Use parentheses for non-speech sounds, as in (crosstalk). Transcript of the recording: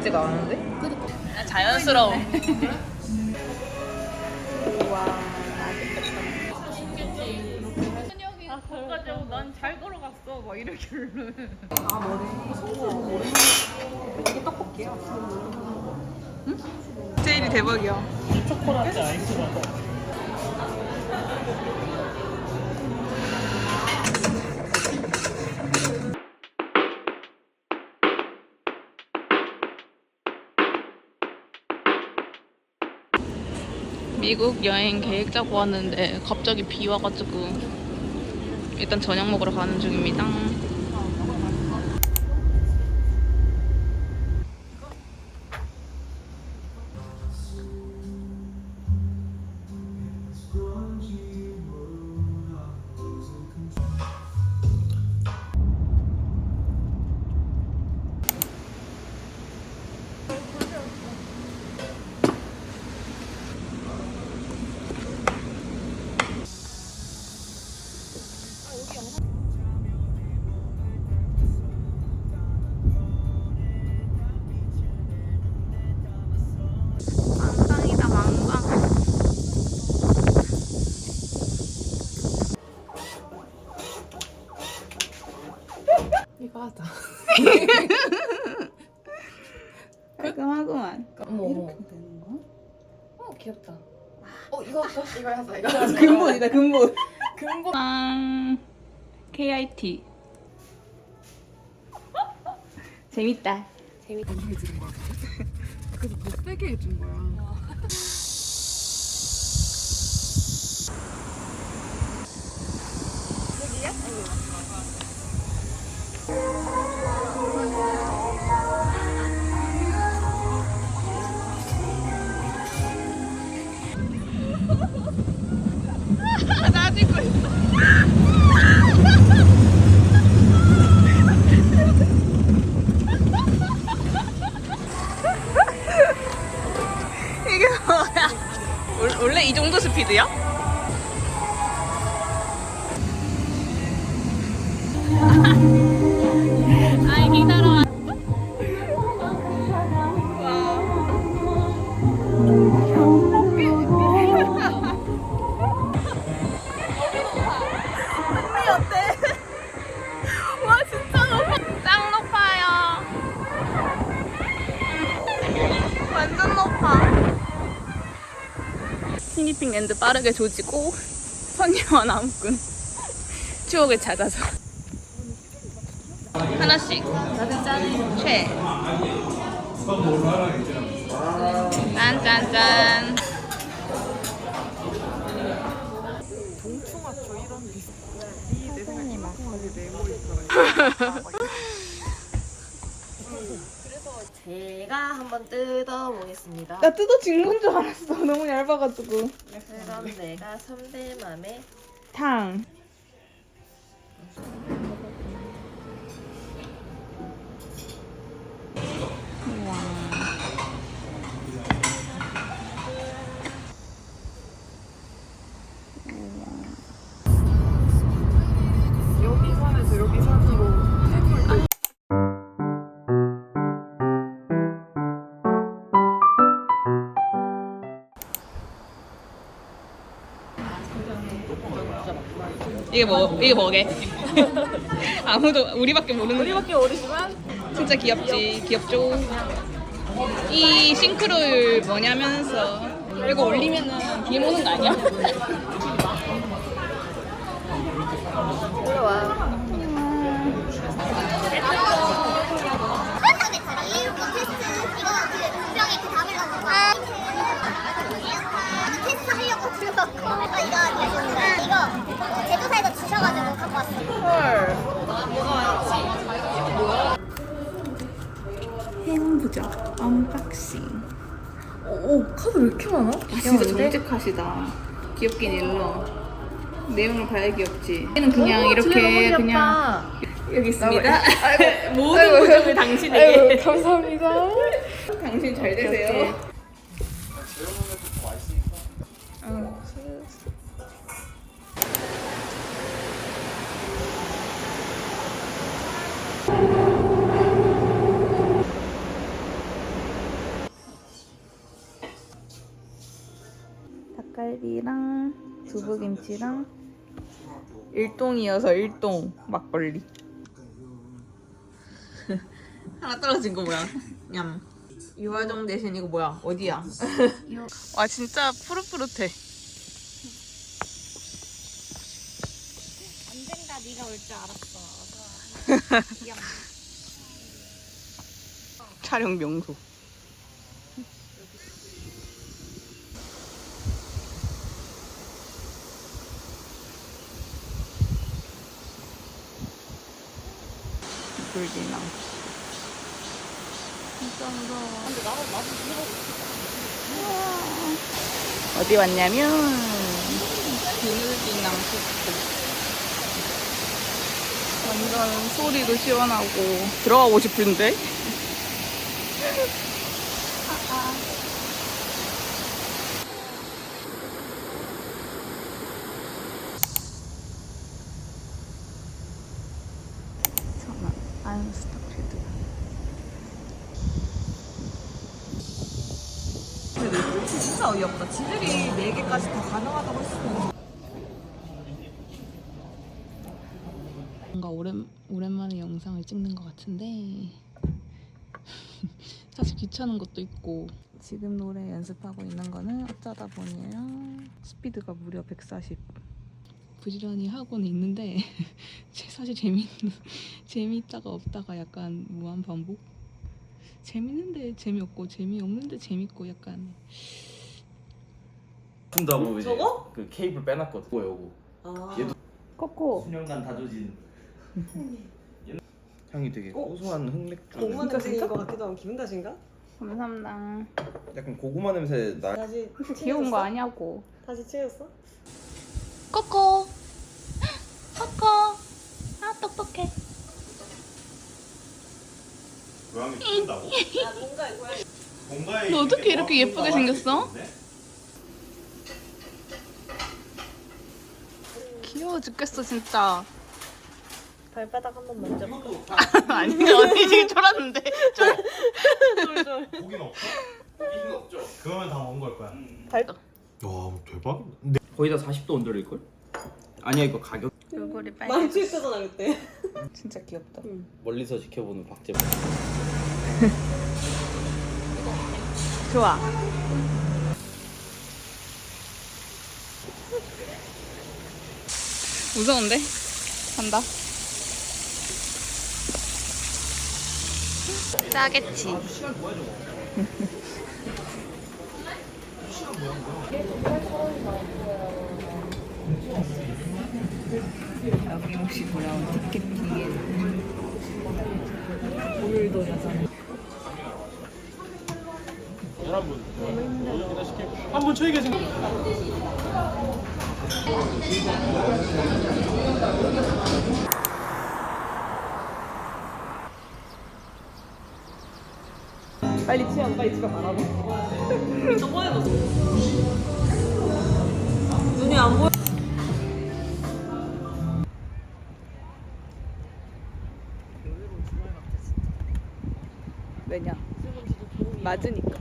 같지가 않은데? 아, 자연스러워. 아, 가가지고 난잘 걸어갔어. 막 이러길래. 제일이 대박이야. 초코라떼 아이스라떼. 미국 여행 계획 짜고 왔는데 갑자기 비 와가지고 일단 저녁 먹으러 가는 중입니다. 귀엽다. 어 이거 할까? 이거 하자. 이거 (laughs) 하자. 근본이다 근본. 근본. 짠. KIT. 재밌다. 재밌다. 거야. 그래서 더 세게 해준 거야. 스니핑 랜드 빠르게 조지고 선녀와 나무꾼 추억을 찾아서 하나씩 최 짠짠짠 동충하초 이런 생각에 막 내. 제가 한번 뜯어보겠습니다. 나 뜯어진 건 줄 알았어. 너무 얇아가지고. 그럼 내가 선배맘에 탕. 이게 뭐 이게 뭐게? (laughs) 아무도 우리밖에 모르는 우리밖에 모르지만 진짜 귀엽지 귀엽죠. 이 싱크로율 뭐냐면서 이거 올리면은 뒤에 오는 거 아니야? 테스트 하려고 들어갔고 이거 이거 이거 제주사에서 주셔가지고 갖고 왔어요. 행부적 언박싱. 오 카드 왜 이렇게 많아? 아, 진짜 정직하시다. 귀엽긴 일러. 내용을 봐야 귀엽지. 얘는 그냥 이렇게 그냥 여기 있습니다. 모든 보정을 당신에게. 감사합니다. (laughs) 당신 잘 되세요. 막걸리랑 두부김치랑 일동이어서 일동 막걸리. 하나 떨어진 거 뭐야? 냠. 유화정 대신 이거 뭐야? 어디야? 와 진짜 푸릇푸릇해. 언젠가 네가 올 줄 알았어. 촬영 명소. 불지나. 진짜 무서워. 근데 나도 나도 어디 왔냐면 비늘진낭 숲. 완전 소리도 시원하고 들어가고 싶은데. 잠깐 아임스타필드 근데 진짜 어이없다. 지들이 4개까지 다 가능하다고 했으면. 뭔가 오랜, 오랜만에 영상을 찍는 것 같은데. (laughs) 사실 귀찮은 것도 있고. 지금 노래 연습하고 있는 거는 어쩌다 보니에요. 스피드가 무려 140 부지런히 하고는 있는데 (laughs) 제- 사실 재미 (laughs) 재미있다가 없다가 약간 무한 반복 재밌는데 재미없고 재미없는데 재밌고 약간 준다고 이제 저거? 그 케이블 빼놨거든. 이거 요거. 아. 얘도 코코 수년간 다져진. 향이 (laughs) 되게 고소한 흑맥주. 고구마 냄새인 것 같기도 하고 기분 탓인가? 감사합니다 약간 고구마 냄새 나. 다시 귀여운 거 아니냐고 다시 치웠어? 코코 고양이 키운다고? 아 뭔가 고양이. 뭔가에 너 어떻게 이렇게 예쁘게 생겼어? 귀여워 죽겠어 진짜 발바닥 한 번 만져볼까? (laughs) 아니 언니 지금 쫄았는데 고기는 없어? 고기는 없죠. 그러면 다 먹은 걸 거야. 발. 와 대박. 거의 다 40도 온도일 걸? 아니야 이거 가격. 얼굴이 빨개 망치했잖아 그때. (laughs) 진짜 귀엽다 멀리서 지켜보는 박재범. (laughs) 좋아 무서운데? 간다 짜겠지 (laughs) 여기 혹시 돌아온 티켓팅에 오늘도 여전 한번 저희 계신. 빨리 치워 빨리 집에 가라고. 저번에도 눈이 안 보여. 왜냐? 맞으니까.